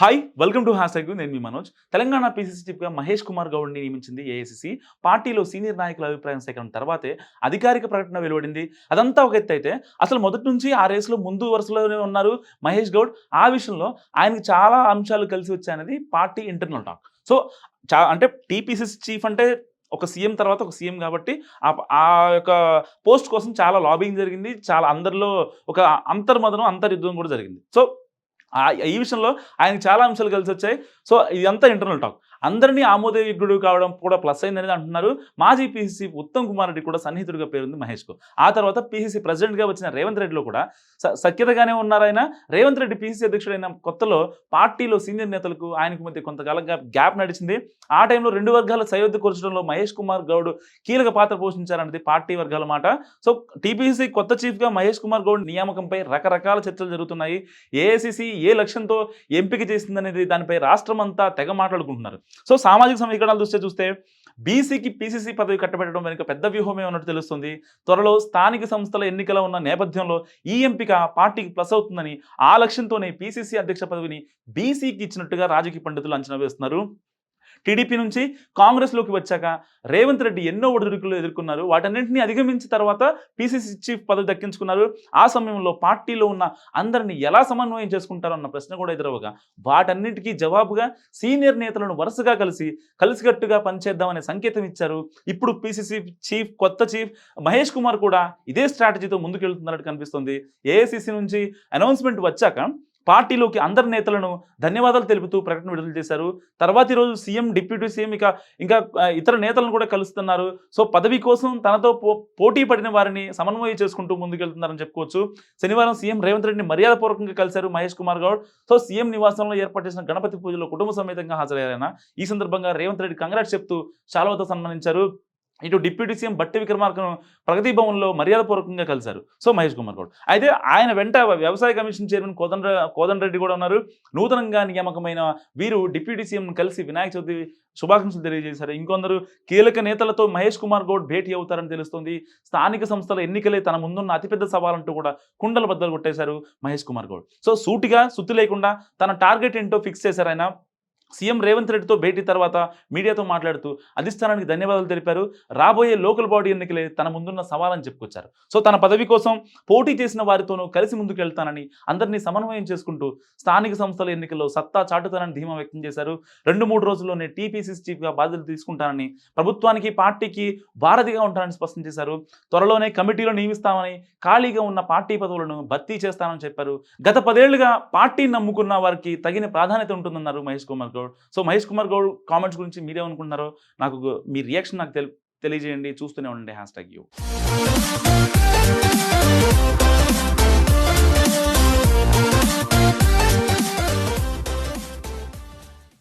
Hi welcome to hash tag నేను మీ Manoj. Telangana PCC చీఫ్గా మహేష్ కుమార్ గౌడ్ని నియమించింది ఏఐసీసీ పార్టీలో సీనియర్ నాయకుల అభిప్రాయం సేకరణ తర్వాతే అధికారిక ప్రకటన వెలువడింది. అదంతా ఒక ఎత్తు అయితే అసలు మొదటి నుంచి ఆ రేసులో ముందు వరుసలోనే ఉన్నారు మహేష్ గౌడ్. ఆ విషయంలో ఆయనకి చాలా అంశాలు కలిసి వచ్చాయనేది పార్టీ ఇంటర్నల్ టాక్ సో చా అంటే టీపీసీసీ చీఫ్ అంటే ఒక సీఎం తర్వాత ఒక సీఎం కాబట్టి ఆ యొక్క పోస్ట్ కోసం చాలా లాబింగ్ జరిగింది. చాలా అందరిలో ఒక అంతర్మదనం అంతర్యుద్ధం కూడా జరిగింది. సో ఈ విషయంలో ఆయనకి చాలా అంశాలు కలిసి వచ్చాయి సో ఇదంతా ఇంటర్నల్ టాక్ అందరినీ ఆమోదయోగ్యుడు కావడం కూడా ప్లస్ అయిందని అంటున్నారు. మాజీ పీసీసీ ఉత్తమ్ కుమార్ రెడ్డి కూడా సన్నిహితుడిగా పేరుంది మహేష్కు ఆ తర్వాత పీసీసీ ప్రెసిడెంట్గా వచ్చిన రేవంత్ రెడ్డిలో కూడా స- సఖ్యతగానే ఉన్నారాయన రేవంత్ రెడ్డి పీసీసీ అధ్యక్షుడైన కొత్తలో పార్టీలో సీనియర్ నేతలకు ఆయనకు మధ్య కొంతకాలంగా గ్యాప్ నడిచింది. ఆ టైంలో రెండు వర్గాల సయోధ్య కూర్చడంలో మహేష్ కుమార్ గౌడ్ కీలక పాత్ర పోషించారన్నది పార్టీ వర్గాల మాట. సో టీపీసీ కొత్త చీఫ్గా మహేష్ కుమార్ గౌడ్ నియామకంపై రకరకాల చర్చలు జరుగుతున్నాయి. ఏఐసిసి ఏ లక్ష్యంతో ఎంపిక చేసిందనేది దానిపై రాష్ట్రం అంతా తెగ మాట్లాడుకుంటున్నారు. సో సామాజిక సమీకరణాల దృష్ట్యా చూస్తే బీసీకి పీసీసీ పదవి కట్టబెట్టడం వెనుక పెద్ద వ్యూహమే ఉన్నట్టు తెలుస్తుంది. త్వరలో స్థానిక సంస్థల ఎన్నికల ఉన్న నేపథ్యంలో ఈ ఎంపిక పార్టీకి ప్లస్ అవుతుందని ఆ లక్ష్యంతోనే పీసీసీ అధ్యక్ష పదవిని బీసీకి ఇచ్చినట్టుగా రాజకీయ పండితులు అంచనా వేస్తున్నారు. టీడీపీ నుంచి కాంగ్రెస్లోకి వచ్చాక రేవంత్ రెడ్డి ఎన్నో ఒడిదుడుకులు ఎదుర్కొన్నారు. వాటన్నింటినీ అధిగమించిన తర్వాత పీసీసీ చీఫ్ పదవి దక్కించుకున్నారు. ఆ సమయంలో పార్టీలో ఉన్న అందరినీ ఎలా సమన్వయం చేసుకుంటారో అన్న ప్రశ్న కూడా ఎదురవగా వాటన్నిటికీ జవాబుగా సీనియర్ నేతలను వరుసగా కలిసి కలిసికట్టుగా పనిచేద్దామనే సంకేతం ఇచ్చారు. ఇప్పుడు పీసీసీ చీఫ్ కొత్త చీఫ్ మహేష్ కుమార్ కూడా ఇదే స్ట్రాటజీతో ముందుకెళ్తున్నట్టు కనిపిస్తుంది. ఏఐసిసి నుంచి అనౌన్స్మెంట్ వచ్చాక పార్టీలోకి అందరి నేతలను ధన్యవాదాలు తెలుపుతూ ప్రకటన విడుదల చేశారు. తర్వాతి రోజు సీఎం డిప్యూటీ సీఎం ఇక ఇంకా ఇతర నేతలను కూడా కలుస్తున్నారు. సో పదవి కోసం తనతో పో- పోటీ పడిన వారిని సమన్వయం చేసుకుంటూ ముందుకెళ్తున్నారని చెప్పుకోవచ్చు. శనివారం సీఎం రేవంత్ రెడ్డిని మర్యాదపూర్వకంగా కలిశారు మహేష్ కుమార్ గౌడ్. సో సీఎం నివాసంలో ఏర్పాటు చేసిన గణపతి పూజలో కుటుంబ సమేతంగా హాజరయ్యారైనా ఈ సందర్భంగా రేవంత్ రెడ్డి కంగ్రాట్స్ చెప్తూ శాలవతో సన్మానించారు. ఇటు డిప్యూటీ సీఎం బట్టి విక్రమార్కను ప్రగతి భవన్లో మర్యాదపూర్వకంగా కలిశారు. సో మహేష్ కుమార్ గౌడ్. అయితే ఆయన వెంట వ్యవసాయ కమిషన్ చైర్మన్ కోదండ కోదండ రెడ్డి కూడా ఉన్నారు. నూతనంగా నియామకమైన వీరు డిప్యూటీ సీఎం కలిసి వినాయక చవితి శుభాకాంక్షలు తెలియజేశారు. ఇంకొందరు కీలక నేతలతో మహేష్ కుమార్ గౌడ్ భేటీ అవుతారని తెలుస్తోంది. స్థానిక సంస్థల ఎన్నికలే తన ముందున్న అతిపెద్ద సవాలంటూ కూడా కుండల బద్దలు కొట్టేశారు మహేష్ కుమార్ గౌడ్. సో సూటిగా సుత్తి లేకుండా తన టార్గెట్ ఏంటో ఫిక్స్ చేశారు ఆయన. సీఎం రేవంత్ రెడ్డితో భేటీ తర్వాత మీడియాతో మాట్లాడుతూ అధిష్టానానికి ధన్యవాదాలు తెలిపారు. రాబోయే లోకల్ బాడీ ఎన్నికలే తన ముందున్న సవాలని చెప్పుకొచ్చారు. సో తన పదవి కోసం పోటీ చేసిన వారితోనూ కలిసి ముందుకు వెళ్తానని అందరినీ సమన్వయం చేసుకుంటూ స్థానిక సంస్థల ఎన్నికల్లో సత్తా చాటుతానని ధీమా వ్యక్తం చేశారు. రెండు మూడు రోజుల్లోనే టీపీసీ చీఫ్గా బాధ్యతలు తీసుకుంటానని ప్రభుత్వానికి పార్టీకి వారధిగా ఉంటానని స్పష్టం చేశారు. త్వరలోనే కమిటీలో నియమిస్తామని ఖాళీగా ఉన్న పార్టీ పదవులను భర్తీ చేస్తానని చెప్పారు. గత పదేళ్ళుగా పార్టీని నమ్ముకున్న వారికి తగిన ప్రాధాన్యత ఉంటుందన్నారు మహేష్ కుమార్ గౌడ్. సో మహేష్ కుమార్ గౌడ్ కామెంట్స్ గురించి మీరేమనుకుంటున్నారో నాకు మీ రియాక్షన్ నాకు తెలియజేయండి. చూస్తూనే ఉండండి. Hash tag U.